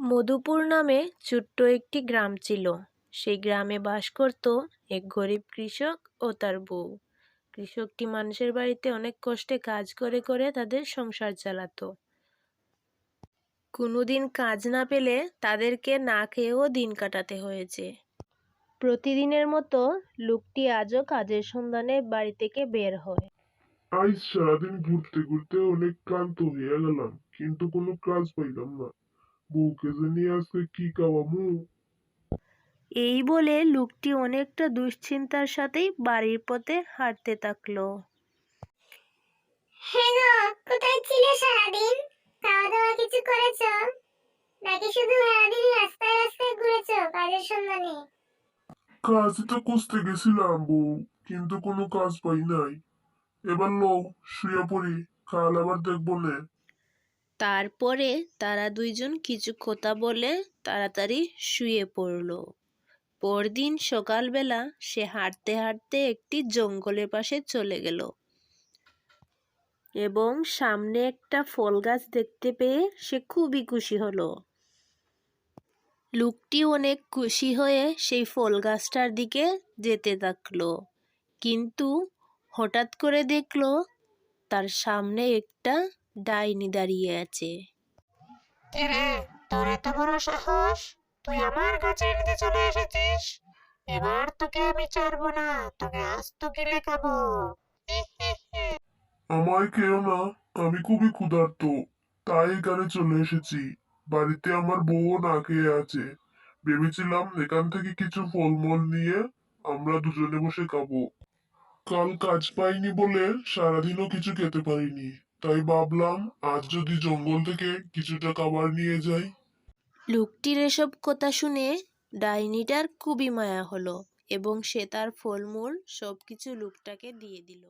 মধুপুর নামে ছোট্ট একটি গ্রাম ছিল। সেই গ্রামে বাস করত এক গরিব কৃষক ও তার বউ। কৃষকটি মানুষের বাড়িতে অনেক কষ্টে কাজ করে করে তাদের সংসার চালাতো। কোনোদিন কাজ না পেলে তাদেরকে না খেয়েও দিন কাটাতে হয়েছে। প্রতিদিনের মতো লোকটি আজও কাজের সন্ধানে বাড়ি থেকে বের হয়। আজ সারাদিন ঘুরতে ঘুরতে অনেক ক্লান্ত হয়ে গেলাম, কিন্তু কোনো কাজ পাইলাম না। বউকে নিয়ে আজকে কি খাওয়ামু এই বলে লোকটি অনেকটা দুশ্চিন্তার সাথেই বাড়ির পথে হাঁটতে থাকল। হ্যাঁ গো কোথায় ছিলে সারাদিন? খাওয়া দাওয়া কিছু করেছ? নাকি শুধু সারাদিন রাস্তায় রাস্তায় ঘুরেছো কাজের সন্ধানে? কাজ তো খুঁজতে গেছিলাম বউ কিন্তু কোনো কাজ পাই নাই। এবার লও শুয়ে পড়ি কাল আবার দেখব না। তারপরে তারা দুইজন কিছু কথা বলে তাড়াতাড়ি শুয়ে পড়ল। পরদিন সকালবেলা সে হাঁটতে হাঁটতে একটি জঙ্গলের পাশে চলে গেল এবং সামনে একটা ফল গাছ দেখতে পেয়ে সে খুবই খুশি হলো। লোকটি অনেক খুশি হয়ে সেই ফল গাছটার দিকে যেতে থাকল, কিন্তু হঠাৎ করে দেখল তার সামনে একটা ডাইনি দাঁড়িয়ে আছে। তোর এত বড় সাহস? তুই আমার গাছের নিচে চলে এসেছিস? এবার তোকে আমি ছাড়বো না তোকে আস্ত গিলে খাব। আমায় কেউ না আমি খুবই ক্ষুধার্ত তাই এখানে চলে এসেছি। বাড়িতে আমার বউ না খেয়ে আছে। ভেবেছিলাম এখান থেকে কিছু ফলমূল নিয়ে আমরা দুজনে বসে খাব। কাল কাজ পাইনি বলে সারাদিনও কিছু খেতে পারিনি। তাই ভাবলাম আজ যদি জঙ্গল থেকে কিছুটা খাবার নিয়ে যাই। লোকটির এসব কথা শুনে ডাইনিটার খুবই মায়া হলো এবং সে তার ফলমূল সবকিছু লোকটাকে দিয়ে দিল।